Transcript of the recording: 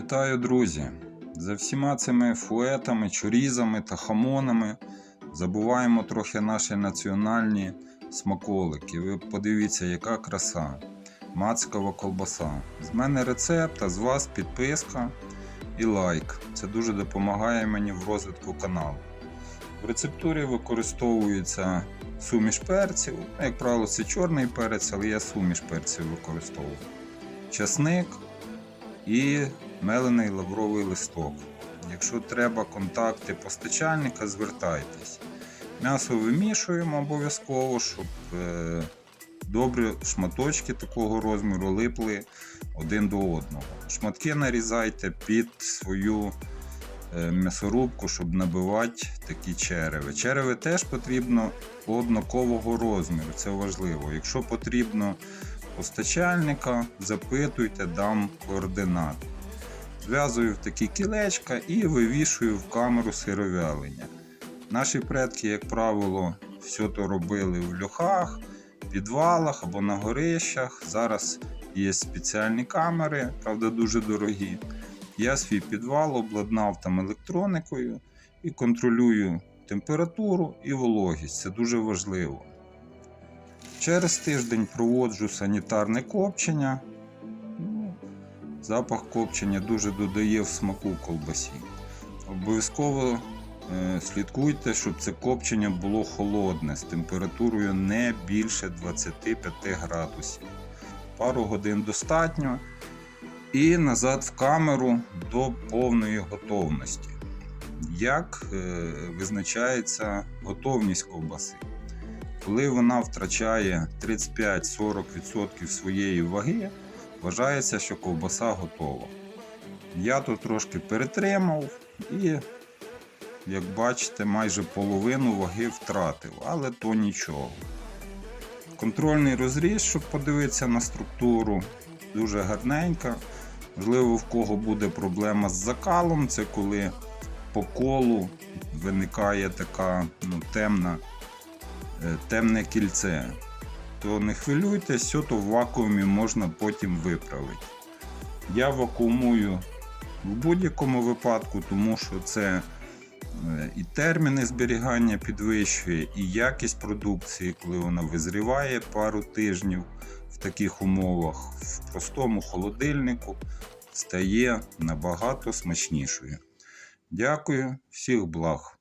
Вітаю, друзі! За всіма цими фуетами, чорізами та хамонами забуваємо трохи наші національні смаколики. Ви подивіться, яка краса. Мацькова колбаса. З мене рецепт, а з вас підписка і лайк. Це дуже допомагає мені в розвитку каналу. В рецептурі використовується суміш перців. Ну, Як правило, це чорний перець, але я суміш перців використовую. Часник і мелений лавровий листок. Якщо треба контакти постачальника, звертайтесь. М'ясо вимішуємо обов'язково, щоб е, добре шматочки такого розміру липли один до одного. Шматки нарізайте під свою е, м'ясорубку, щоб набивати такі череви. Череви теж потрібно однакового розміру, це важливо. Якщо потрібно постачальника, запитуйте, дам координати. Зв'язую в такі кілечка і вивішую в камеру сировялення. Наші предки, як правило, все то робили в льохах, підвалах або на горищах. Зараз є спеціальні камери, правда, дуже дорогі. Я свій підвал обладнав там електроникою і контролюю температуру і вологість. Це дуже важливо. Через тиждень проводжу санітарне копчення. Запах копчення дуже додає в смаку колбасі. Обов'язково е, слідкуйте, щоб це копчення було холодне з температурою не більше 25 градусів. Пару годин достатньо. І назад в камеру до повної готовності. Як е, визначається готовність ковбаси? Коли вона втрачає 35-40% своєї ваги, вважається, що ковбаса готова. Я тут трошки перетримав і, як бачите, майже половину ваги втратив, але то нічого. Контрольний розріз, щоб подивитися на структуру, дуже гарненька. Можливо, в кого буде проблема з закалом, це коли по колу виникає така ну, темна, е, темне кільце. То не хвилюйтесь, все то в вакуумі можна потім виправити. Я вакуумую в будь-якому випадку, тому що це е, і терміни зберігання підвищує, і якість продукції, коли вона визріває пару тижнів в таких умовах, в простому холодильнику стає набагато смачнішою. Дякую, всіх благ!